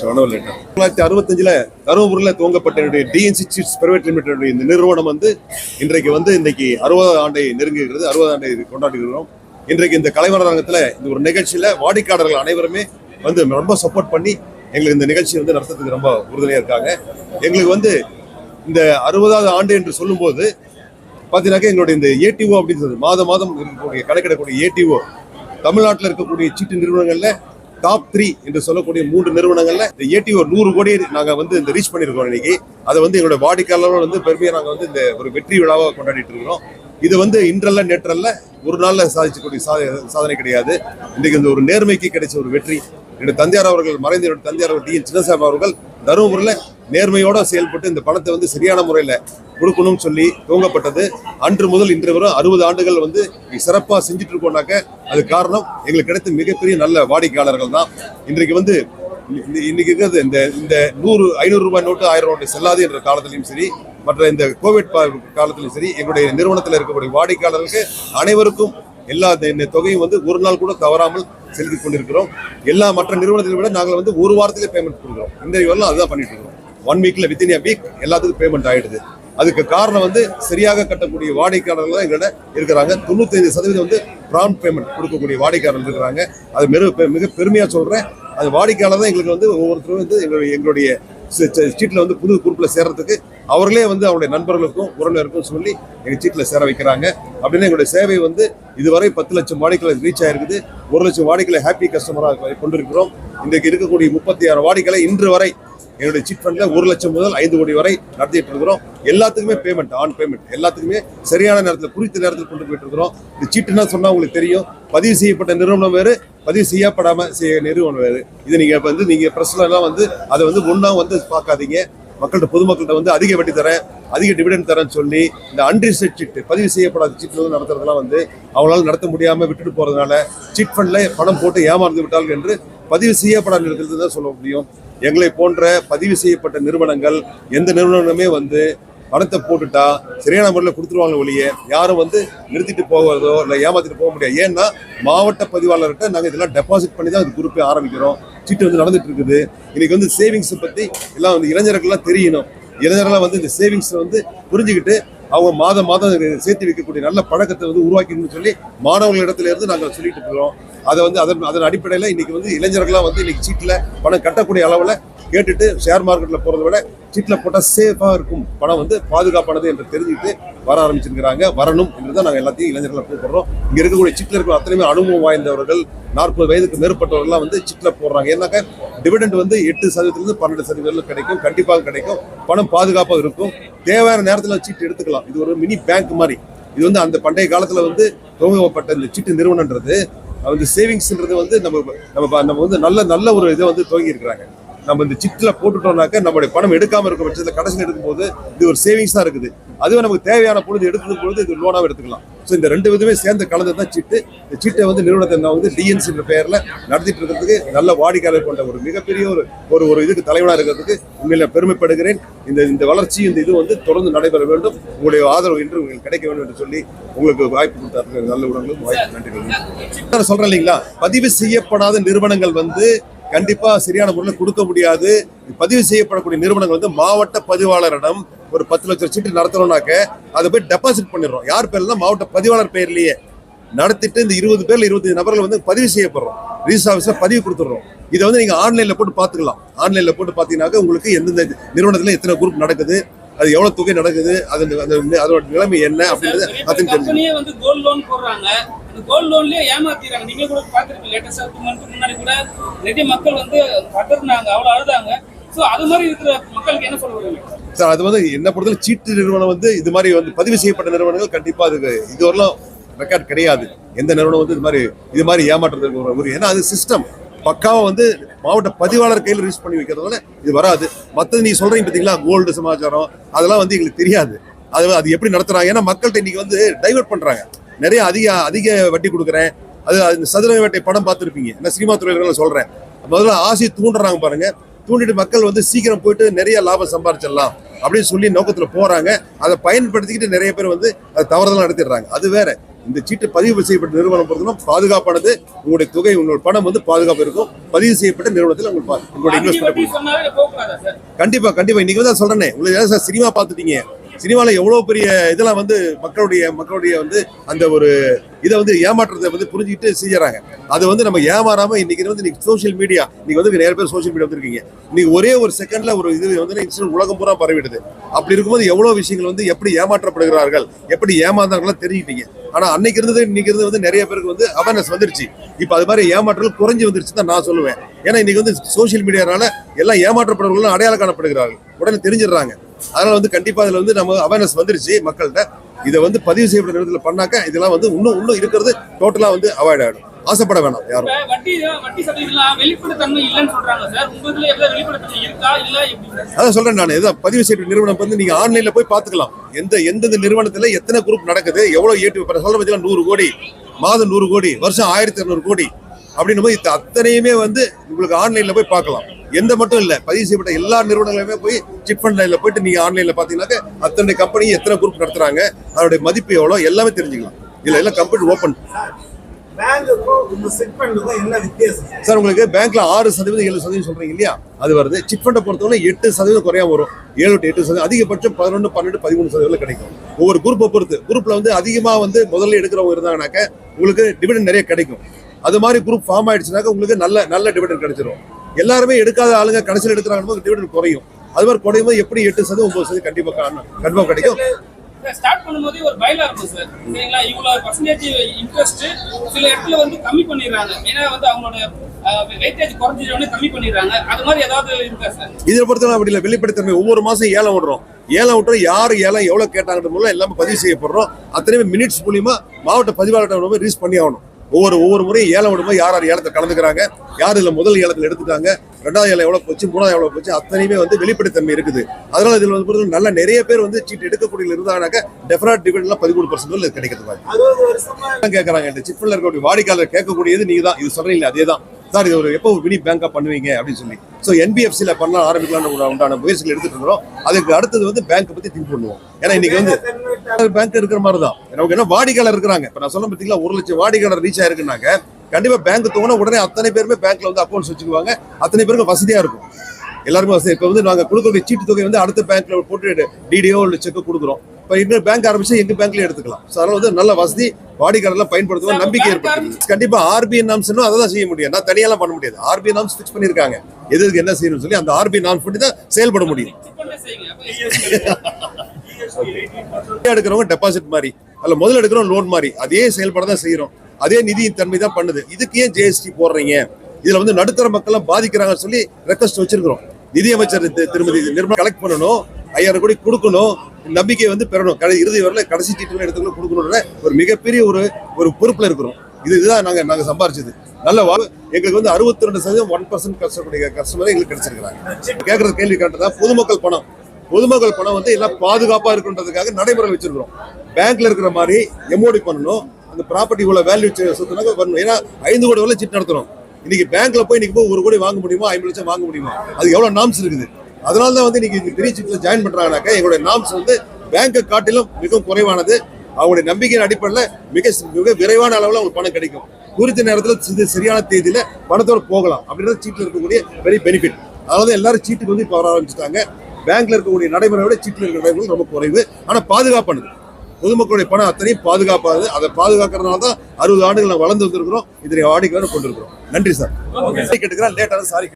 It's one letter தொள்ளாயிரத்தி அறுபத்தஞ்சில் தருமபுரியில் துவங்கப்பட்ட என்னுடைய டிஎன்சி சீட்ஸ் பிரைவேட் லிமிடெட் இந்த நிறுவனம் வந்து இன்றைக்கு வந்து இன்னைக்கு அறுபது ஆண்டை நெருங்குகிறது அறுபது ஆண்டை கொண்டாடுகிறோம். இன்றைக்கு இந்த கலைவரங்கத்தில் இந்த ஒரு நிகழ்ச்சியில் வாடிக்கையாளர்கள் அனைவருமே வந்து ரொம்ப சப்போர்ட் பண்ணி எங்களுக்கு இந்த நிகழ்ச்சி வந்து நடத்துறதுக்கு ரொம்ப உறுதுணையாக இருக்காங்க. எங்களுக்கு வந்து இந்த அறுபதாவது ஆண்டு என்று சொல்லும்போது பார்த்தீங்கன்னாக்கா எங்களுடைய இந்த ஏடிஓ அப்படின்னு சொல்றது மாதம் மாதம் இருக்கக்கூடிய கணக்கிடக்கூடிய ஏடிஓ தமிழ்நாட்டில் இருக்கக்கூடிய சீட்டு நிறுவனங்களில் டாப் த்ரீ என்று சொல்லக்கூடிய மூன்று நிறுவனங்கள்ல இந்த ஏடிஓ நூறு கோடி நாங்க வந்து இந்த ரீச் பண்ணியிருக்கோம் இன்னைக்கு. அதை வந்து எங்களுடைய வாடிக்கையாளர்கள் வந்து பெருமையாக நாங்க வந்து இந்த ஒரு வெற்றி விழாவாக கொண்டாடிட்டு இருக்கிறோம். இது வந்து இன்றல்ல நேற்றல்ல ஒரு நாள்ல சாதிச்சக்கூடிய சாதனை கிடையாது. இன்னைக்கு இந்த ஒரு நேர்மைக்கு கிடைச்ச ஒரு வெற்றி. என்னுடைய தந்தையார் அவர்கள் மறைந்த என்னுடைய தந்தையார் அவர்கள் டி என் சின்னசாமி அவர்கள் தருமபுரியில் நேர்மையோட செயல்பட்டு இந்த பணத்தை வந்து சரியான முறையில் கொடுக்கணும்னு சொல்லி துவங்கப்பட்டது. அன்று முதல் இன்று வரும் அறுபது ஆண்டுகள் வந்து சிறப்பாக செஞ்சுட்டு இருக்கோம்னாக்க அது காரணம் எங்களுக்கு கிடைத்த மிகப்பெரிய நல்ல வாடிக்கையாளர்கள் தான். இன்றைக்கு வந்து இந்த- இன்னைக்கு இருக்கிறது இந்த இந்த நூறு ஐநூறு ரூபாய் நோட்டு ஆயிரம் நோட்டு செல்லாது என்ற காலத்திலையும் சரி மற்ற இந்த கோவிட் காலத்திலையும் சரி எங்களுடைய நிறுவனத்தில் இருக்கக்கூடிய வாடிக்கையாளர்களுக்கு அனைவருக்கும் எல்லா இந்த- இந்த தொகையும் வந்து ஒரு நாள் கூட தவறாமல் செலுத்தி கொண்டிருக்கிறோம். எல்லா மற்ற நிறுவனத்தை விட நாங்கள் வந்து ஒரு வாரத்திலே பேமெண்ட் கொடுக்குறோம். இந்த வரலாம் அதுதான் பண்ணிட்டு இருக்கோம் ஒன் வீக்ல வித்தின் a வீக் எல்லாத்துக்கும் பேமெண்ட் ஆயிடுது. அதுக்கு காரணம் வந்து சரியாக கட்டக்கூடிய வாடிக்கையாளர்கள் தான் எங்கள்கிட்ட இருக்கிறாங்க. தொண்ணூத்தைந்து சதவீதம் வந்து ப்ராண்ட் பேமெண்ட் கொடுக்கக்கூடிய வாடிக்கையாளர்கள் இருக்கிறாங்க. அது மிக மிக பெருமையா சொல்றேன். அது வாடிக்கையாளர் தான் எங்களுக்கு வந்து ஒவ்வொருத்தரும் வந்து எங்களுடைய எங்களுடைய சீட்டில் வந்து புது குரூப்பில் சேர்றதுக்கு அவர்களே வந்து அவருடைய நண்பர்களுக்கும் உறவினருக்கும் சொல்லி எங்கள் சீட்டில் சேர வைக்கிறாங்க. அப்படின்னு எங்களுடைய சேவை வந்து இதுவரை பத்து லட்சம் வாடிக்கையாளர் ரீச் ஆயிருக்குது. ஒரு லட்சம் வாடிக்கையாளர் ஹாப்பி கஸ்டமராக கொண்டிருக்கிறோம். இன்றைக்கு இருக்கக்கூடிய முப்பத்தி ஆறு வாடிக்கையாளர் இன்று வரை என்னுடைய சிட் ஃபண்ட்ல ஒரு லட்சம் முதல் ஐந்து கோடி வரை நடத்திட்டு இருக்கிறோம். எல்லாத்துக்குமே பேமெண்ட் ஆன் பேமெண்ட் எல்லாத்துக்குமே சரியான நேரத்தில் குறித்த நேரத்தில் கொண்டு போயிட்டு இருக்கிறோம். இந்த சீட்டுன்னா சொன்னா உங்களுக்கு தெரியும். பதிவு செய்யப்பட்ட நிறுவனம் வேறு பதிவு செய்யப்படாம செய்ய நிறுவனம் வேறு. இது நீங்க வந்து நீங்க பிரஸ்ல எல்லாம் வந்து அதை வந்து ஒன்றா வந்து பார்க்காதீங்க. மக்கள்கிட்ட பொதுமக்கள்கிட்ட வந்து அதிக வட்டி தரேன் அதிக டிவிடன் தரேன்னு சொல்லி இந்த அன்ரிசர்ட் சீட்டு பதிவு செய்யப்படாத சீட்டு வந்து நடத்துறதெல்லாம் வந்து அவங்களால நடத்த முடியாமல் விட்டுட்டு போகிறதுனால சிட் ஃபண்டில் பணம் போட்டு ஏமாந்து விட்டார்கள் என்று பதிவு செய்யப்படாமல் இருக்கிறது தான் சொல்ல முடியும். எங்களை போன்ற பதிவு செய்யப்பட்ட நிறுவனங்கள் எந்த நிறுவனமே வந்து பணத்தை போட்டுட்டா சரியான முறையில் கொடுத்துருவாங்க ஒழிய யாரும் வந்து நிறுத்திட்டு போகிறதோ இல்லை ஏமாத்திட்டு போக முடியாது. ஏன்னா மாவட்ட பதிவாளர்கிட்ட நாங்கள் இதெல்லாம் டெபாசிட் பண்ணி தான் அது குரூப்பே ஆரம்பிக்கிறோம். சீட்டு வந்து நடந்துட்டு இருக்குது. இன்னைக்கு வந்து சேவிங்ஸை பற்றி எல்லாம் வந்து இளைஞர்கள்லாம் தெரியணும். இளைஞர்கள்லாம் வந்து இந்த சேவிங்ஸை வந்து புரிஞ்சுக்கிட்டு அவங்க மாதம் மாதம் சேர்த்து வைக்கக்கூடிய நல்ல பழக்கத்தை வந்து உருவாக்கணும்னு சொல்லி மாணவர்களிடத்துல இருந்து நாங்கள் சொல்லிட்டு இருக்கிறோம். அதை வந்து அதன் அதன் அடிப்படையில் இன்னைக்கு வந்து இளைஞர்கள்லாம் வந்து இன்னைக்கு சீட்டில் பணம் கட்டக்கூடிய அளவில் கேட்டுட்டு ஷேர் மார்க்கெட்டில் போகிறத விட சீட்டில் போட்டால் சேஃபாக இருக்கும். பணம் வந்து பாதுகாப்பானது என்று தெரிஞ்சுக்கிட்டு வர ஆரம்பிச்சிருக்கிறாங்க. வரணும் என்று தான் நாங்கள் எல்லாத்தையும் இளைஞர்களை கூப்பிடுறோம். இங்கே இருக்கக்கூடிய சீட்டில் இருக்கிற அத்தனையுமே அனுபவம் வாய்ந்தவர்கள் நாற்பது வயதுக்கு மேற்பட்டவர்கள்லாம் வந்து சீட்டில் போடுறாங்க. ஏன்னாக்கா டிவிடெண்ட் வந்து எட்டு சதவீதத்திலிருந்து பன்னெண்டு சதவீதம் கிடைக்கும். கண்டிப்பாக கிடைக்கும். பணம் பாதுகாப்பாக இருக்கும். தேவையான நேரத்தில் சீட்டு எடுத்துக்கலாம். இது ஒரு மினி பேங்க் மாதிரி. இது வந்து அந்த பண்டைய காலத்தில் வந்து துவங்கப்பட்ட இந்த சீட்டு நிறுவனன்றது வந்து சேவிங்ஸ்ன்றது வந்து நம்ம நம்ம நம்ம வந்து நல்ல நல்ல ஒரு இதை வந்து துவங்கி இருக்கிறாங்க நம்ம இந்த சிட்டில் போட்டுட்டோம்னாக்க நம்மளுடைய பணம் எடுக்காமல் இருக்க பட்சத்தில் கடைசியில் எடுக்கும்போது இது ஒரு சேவிங்ஸ் தான் இருக்குது. அதுவே நமக்கு தேவையான பொழுது எடுக்கும் பொழுது இது லோனாக எடுத்துக்கலாம். ஸோ இந்த ரெண்டு விதமே சேர்ந்து கலந்து தான் சீட்டு இந்த சீட்டை வந்து நிறுவனத்தை நான் வந்து டிஎன்சின்ற பெயரில் நடத்திட்டு இருக்கிறதுக்கு நல்ல வாடிக்கையாளர் கொண்ட ஒரு மிகப்பெரிய ஒரு ஒரு ஒரு இதுக்கு தலைவனாக இருக்கிறதுக்கு உண்மையில பெருமைப்படுகிறேன். இந்த இந்த வளர்ச்சி இந்த இது வந்து தொடர்ந்து நடைபெற வேண்டும். உங்களுடைய ஆதரவு இன்று உங்களுக்கு கிடைக்க வேண்டும் என்று சொல்லி உங்களுக்கு வாய்ப்பு கொடுத்தாரு நல்ல உடங்களுக்கு வாய்ப்பு நன்றி சொல்கிறேன் சொல்றேன் இல்லைங்களா? பதிவு செய்யப்படாத நிறுவனங்கள் வந்து கண்டிப்பா சரியான முறையில் கொடுக்க முடியாது. பதிவு செய்யப்படக்கூடிய நிறுவனங்கள் வந்து மாவட்ட பதிவாளரிடம் ஒரு பத்து லட்சம் சீட்டு நடத்தணும்னாக்க அதை போய் டெபாசிட் பண்ணிடுறோம். யார் பேர்ல? மாவட்ட பதிவாளர் பேர்லயே நடத்திட்டு இந்த இருபது பேர்ல இருபத்தஞ்சு நபர்கள் வந்து பதிவு செய்யப்படுறோம். ரிஜிஸ்டர் ஆஃபீஸில் பதிவு கொடுத்துடுறோம். இதை வந்து நீங்க ஆன்லைன்ல போட்டு பார்த்துக்கலாம். ஆன்லைன்ல போட்டு பார்த்தீங்கன்னாக்க உங்களுக்கு எந்தெந்த நிறுவனத்துல எத்தனை குரூப் நடக்குது அது எவ்வளவு தொகை நடக்குது அது அந்த- அதோட நிலைமை என்ன அப்படின்றது அத்தனை தெரிஞ்சு கம்பெனியே வந்து அந்த கோல்ட் லோன்லயே ஏமாத்திடுறாங்க. நீங்க கூட பாத்துருப்பீங்க லேட்டஸ்டா டூ மந்த் முன்னாடி கூட நிறைய மக்கள் வந்து கதறினாங்க அவ்வளவு அழுதாங்க. சோ அது மாதிரி இருக்கிற மக்களுக்கு என்ன சொல்ல விரும்புறீங்க சார் அது வந்து என்ன பொறுத்தவரை சீட்டு நிறுவனம் வந்து இது மாதிரி வந்து பதிவு செய்யப்பட்ட நிறுவனங்கள் கண்டிப்பா அதுக்கு இதுவரையிலும் ரெக்கார்ட் கிடையாது. எந்த நிறுவனம் வந்து இது மாதிரி இது மாதிரி ஏமாற்றுறதுக்கு ஒரு ஏன்னா அது சிஸ்டம் பக்காவை வந்து மாவட்ட பதிவாளர் கையில் ரிஜிஸ்டர் பண்ணி வைக்கிறதுனால இது வராது. மற்றது நீ சொல்றீங்க பார்த்தீங்களா கோல்டு சமாச்சாரம் அதெல்லாம் வந்து எங்களுக்கு தெரியாது. அது அது எப்படி நடத்துறாங்க? ஏன்னா மக்கள்கிட்ட இன்னைக்கு வந்து டைவெர்ட் பண்றாங்க. நிறைய அதிக அதிக வட்டி கொடுக்குறேன். அது அந்த சதுர வேட்டை படம் பார்த்துருப்பீங்க. நான் சினிமா துறையில நான் சொல்றேன். முதல்ல ஆசை தூண்டுறாங்க பாருங்க. தூண்டிட்டு மக்கள் வந்து சீக்கிரம் போயிட்டு நிறைய லாபம் சம்பாரிச்சிடலாம் அப்படின்னு சொல்லி நோக்கத்துல போறாங்க. அதை பயன்படுத்திக்கிட்டு நிறைய பேர் வந்து அதை தவறுதலா நடத்திடுறாங்க. அது வேற. இந்த சீட்டு பதிவு செய்யப்பட்ட நிறுவனம் பொறுத்தவரை பாதுகாப்பானது. உங்களுடைய தொகை உங்களுடைய பணம் வந்து பாதுகாப்பு இருக்கும். பதிவு செய்யப்பட்ட நிறுவனத்தில் உங்களுக்கு உங்களுடைய இன்வெஸ்ட்மெண்ட் வட்டி சொன்னாலே போகக்கூடாதா சார்? கண்டிப்பா கண்டிப்பா. இன்னைக்கு தான் சொல்றேனே உங்களுக்கு சினிமா பார்த்துட்டீங்க. சினிமாவில் எவ்வளோ பெரிய இதெல்லாம் வந்து மக்களுடைய மக்களுடைய வந்து அந்த ஒரு இதை வந்து ஏமாற்றத்தை வந்து புரிஞ்சுக்கிட்டு செய்யறாங்க அது வந்து நம்ம ஏமாறாமல் இன்னைக்கு வந்து இன்னைக்கு சோஷியல் மீடியா இன்னைக்கு வந்து நிறைய பேர் சோஷியல் மீடியா வந்துருக்கீங்க. இன்னைக்கு ஒரே ஒரு செகண்ட்ல ஒரு இது வந்து இன்சிடென்ட் உலகம் பூரா பரவிடுது. அப்படி இருக்கும்போது எவ்வளோ விஷயங்கள் வந்து எப்படி ஏமாற்றப்படுகிறார்கள் எப்படி ஏமாந்தார்கள்லாம் தெரிஞ்சுக்கிட்டீங்க. ஆனால் அன்னைக்கு இருந்தது இன்னைக்கு இருந்தது வந்து நிறைய பேருக்கு வந்து அவேர்னஸ் வந்துருச்சு. இப்போ அது மாதிரி ஏமாற்றல் குறைஞ்சி வந்துருச்சு தான் நான் சொல்லுவேன். ஏன்னா இன்னைக்கு வந்து சோஷியல் மீடியானால எல்லாம் ஏமாற்றப்படுறவர்களும் அடையாளம் காணப்படுகிறார்கள். உடனே தெரிஞ்சிடுறாங்க. அதனால வந்து கண்டிப்பா இதுல வந்து நம்ம அவேர்னஸ் வந்துருச்சு மக்கள்கிட்ட. இதை வந்து பதிவு செய்யப்பட்ட நேரத்தில் பண்ணாக்க இதெல்லாம் வந்து இன்னும் இன்னும் இருக்கிறது டோட்டலா வந்து அவாய்ட் ஆகிடும் ஆசைப்பட வேணாம் யாரும். அதான் சொல்றேன் நான். இதான் பதிவு செய்யப்பட்ட நிறுவனம் வந்து நீங்க ஆன்லைன்ல போய் பார்த்துக்கலாம். எந்த எந்தெந்த நிறுவனத்துல எத்தனை குரூப் நடக்குது எவ்வளவு ஏற்று சொல்ற பட்சம் நூறு கோடி மாதம் நூறு கோடி வருஷம் ஆயிரத்தி இரநூறு கோடி. அப்படின்னும் போது இது அத்தனையுமே வந்து உங்களுக்கு ஆன்லைன்ல போய் பார்க்கலாம். எந்த மட்டும் இல்லை பதிவு செய்யப்பட்ட எல்லா நிறுவனங்களுமே போய் சிட் ஃபண்ட் லைனில் போயிட்டு நீங்கள் ஆன்லைனில் பார்த்தீங்கன்னாக்க அத்தனை கம்பெனி எத்தனை குரூப் நடத்துகிறாங்க அதனுடைய மதிப்பு எவ்வளோ எல்லாமே தெரிஞ்சுக்கலாம். இதில் எல்லாம் கம்ப்யூட்டர் ஓப்பன் செட் சார் உங்களுக்கு பேங்க்ல ஆறு சதவீதம் ஏழு சதவீதம் சொல்றீங்க இல்லையா? அது வருது. சிட் ஃபண்டை பொறுத்தவரை எட்டு சதவீதம் குறையா வரும். ஏழு டு எட்டு சதவீதம். அதிகபட்சம் பதினொன்று பன்னெண்டு பதிமூணு சதவீதம் கிடைக்கும். ஒவ்வொரு குரூப்பை பொறுத்து. குரூப்ல வந்து அதிகமாக வந்து முதல்ல எடுக்கிறவங்க இருந்தாங்கனாக்க உங்களுக்கு டிவிடன் நிறைய கிடைக்கும். அது மாதிரி குரூப் ஃபார்ம் ஆயிடுச்சுனாக்க உங்களுக்கு நல்ல நல்ல டிவிடன் கிடைச்சிரும். எல்லாருமே எடுக்காத ஆளுங்க கடைசியில் எடுக்கிறாங்க டிவிடன் குறையும். அது மாதிரி குறையும் போது எப்படி எட்டு சதவீதம் ஒன்பது சதவீதம் கண்டிப்பா கன்ஃபார்ம் கிடைக்கும். ஸ்டார்ட் பண்ணும்போதே ஒரு பயிலா இருக்கும் சார் சரிங்களா? இவ்வளவு பர்சன்டேஜ் இன்ட்ரெஸ்ட் சில இடத்துல வந்து கம்மி பண்ணிடுறாங்க. ஏன்னா வந்து அவங்களோட வெயிட்டேஜ் குறைஞ்சிட்டோடனே கம்மி பண்ணிடுறாங்க. அது மாதிரி ஏதாவது இருக்கா சார் இதில் பொறுத்தவரை அப்படி இல்லை. வெளிப்படைத்தன்மை ஒவ்வொரு மாசம் ஏலம் விடுறோம் ஏலம் விட்டுறோம் யார் ஏலம் எவ்வளவு கேட்டாங்கன்ற மூலம் எல்லாமே பதிவு செய்யப்படுறோம். அத்தனையுமே மினிட்ஸ் மூலியமா மாவட்ட பதிவாளர்கிட்ட ரீச் பண்ணி ஆகணும் ஒவ்வொரு ஒவ்வொரு முறையும் ஏலம் விடும்போது யார் யார் ஏலத்தை கலந்துக்கிறாங்க? யார் இதில் முதல் ஏலத்தில் எடுத்துட்டாங்க? ரெண்டாவது ஏலம் எவ்வளோ போச்சு? மூணாவது எவ்வளோ போச்சு? அத்தனையுமே வந்து வெளிப்படைத்தன்மை இருக்குது. அதனால இதில் வந்து பொறுத்தவரை நல்ல நிறைய பேர் வந்து சீட் எடுக்கக்கூடிய இருந்தாங்கனாக்க டெஃபரட் டிவிடெண்ட்லாம் பதிமூணு பர்சன்ட் கிடைக்கிறது மாதிரி அறுபது இந்த சிப்ல இருக்கக்கூடிய வாடிக்கையாளர் கேட்கக்கூடியது நீங்கள் தான் இது சொல்றீங்களே அதே தான் சார் இது ஒரு எப்போ ஒரு மினி பேங்காக பண்ணுவீங்க? அப்படின்னு சொல்லி. ஸோ என்பிஎஃப்சியில் பண்ணலாம் ஆரம்பிக்கலாம்னு உண்டான முயற்சிகள் எடுத்துட்டு இருக்கிறோம். அதுக்கு அடுத்தது வந்து பேங்க்கை பற்றி திங்க் பண்ணுவோம். ஏன்னா இன்னைக்கு வந்து பேங்க் இருக்கிற மாதிரி தான் நமக்கு என்ன வாடிக்கையாளர் இருக்கிறாங்க. இப்போ நான் சொல்ல பார்த்தீங்களா ஒரு லட்சம் வாடிக்கையாளர் ரீச் ஆயிருக்குனாங்க கண்டிப்பா பேங்க் தூங்கினா உடனே அத்தனை பேருமே பேங்க்ல வந்து அக்கௌண்ட்ஸ் வச்சுக்குவாங்க. அத்தனை பேருக்கும் வசதியா இருக்கும். எல்லாருமே வசதி. இப்போ வந்து நாங்கள் கொடுக்கக்கூடிய சீட்டு தொகை வந்து அடுத்த பேங்க்ல போட்டு டிடிஓ இல்லை செக் கொடுக்குறோம். இப்போ இன்னொரு பேங்க் ஆரம்பிச்சு எங்க பேங்க்ல எடுத்துக்கலாம். ஸோ அதனால வந்து நல்ல வசதி வாடிக்கையாளர்லாம் பயன்படுத்துவோம். நம்பிக்கை ஏற்படுத்துது கண்டிப்பா ஆர்பிஐ நாம்ஸ்னும் அதை தான் செய்ய முடியும். நான் தனியாலாம் பண்ண முடியாது. ஆர்பிஐ நாம்ஸ் ஃபிக்ஸ் பண்ணியிருக்காங்க. எது எதுக்கு என்ன செய்யணும்னு சொல்லி அந்த ஆர்பிஐ நாம்ஸ் பண்ணி தான் செயல்பட முடியும். எடுக்கிறவங்க டெபாசிட் மாதிரி அல்ல முதல்ல எடுக்கிறோம் லோன் மாதிரி அதே செயல்பட தான் செய்யறோம் அதே நிதியின் தன்மை தான் பண்ணுது. இதுக்கு ஏன் ஜிஎஸ்டி போடுறீங்க? இதுல வந்து நடுத்தர மக்கள்லாம் பாதிக்கிறாங்கன்னு சொல்லி ரெக்வஸ்ட் வச்சிருக்கிறோம். நிதியமைச்சர் திருமதி நிர்மலா கலெக்ட் பண்ணணும். ஐயாயிரம் கோடி கொடுக்கணும். நம்பிக்கை வந்து பெறணும். கடை இறுதி வரல கடைசி சீட்டு எடுத்துக்கணும் கொடுக்கணும்ன்ற ஒரு மிகப்பெரிய ஒரு ஒரு பொறுப்புல இருக்கிறோம். இது இதுதான் நாங்க நாங்க சம்பாரிச்சது. நல்ல வா எங்களுக்கு வந்து அறுபத்தி ரெண்டு சதவீதம் ஒன் பர்சன்ட் கஷ்டக்கூடிய கஸ்டமர் எங்களுக்கு கிடைச்சிருக்கிறாங்க. கேட்கறது கேள்வி கரெக்ட் தான் பொதுமக்கள் பணம். பொதுமக்கள் பணம் வந்து எல்லாம் பாதுகாப்பாக இருக்குன்றதுக்காக நடைமுறை வச்சிருக்கிறோம். பேங்க்ல இருக்கிற மாதிரி எம்ஓடி பண்ணணும். அந்த ப்ராப்பர்ட்டி உள்ள வேல்யூ சொத்துனாக்க பண்ணணும் ஏன்னா ஐந்து கோடி வரல சிட் நடத்துறோம் இன்னைக்கு பேங்க்ல போய் இன்னைக்கு போய் ஒரு கோடி வாங்க முடியுமா? ஐம்பது லட்சம் வாங்க முடியுமா? அது எவ்வளவு நாம்ஸ் இருக்குது. அதனால தான் வந்து இன்னைக்கு பெரிய சிட்டில் ஜாயின் பண்றாங்கனாக்க எங்களுடைய நாம்ஸ் வந்து பேங்கை காட்டிலும் மிகவும் குறைவானது. அவங்களுடைய நம்பிக்கையின் அடிப்படையில் மிக மிக விரைவான அளவில் அவங்களுக்கு பணம் கிடைக்கும். குறித்த நேரத்தில் இது சரியான தேதியில் பணத்தோட போகலாம். அப்படின்றது சீட்டில் இருக்கக்கூடிய பெரிய பெனிஃபிட் அதனால தான் எல்லாரும் சீட்டுக்கு வந்து இப்போ வர ஆரம்பிச்சிட்டாங்க. பேங்க்ல இருக்கக்கூடிய நடைமுறை விட சீட்டில் இருக்கிற நடைமுறை ரொம்ப குறைவு. ஆனால் பாதுகாப்பானது. பொதுமக்களுடைய பணம் அத்தனையும் பாதுகாப்பானது. அதை பாதுகாக்கிறதுனால தான் அறுபது ஆண்டுகள் நான் வளர்ந்து வந்திருக்கிறோம். இதனை வாடிக்கையாளர் கொண்டிருக்கிறோம். நன்றி சார் கேட்டுக்கிறேன். லேட்டான சாரி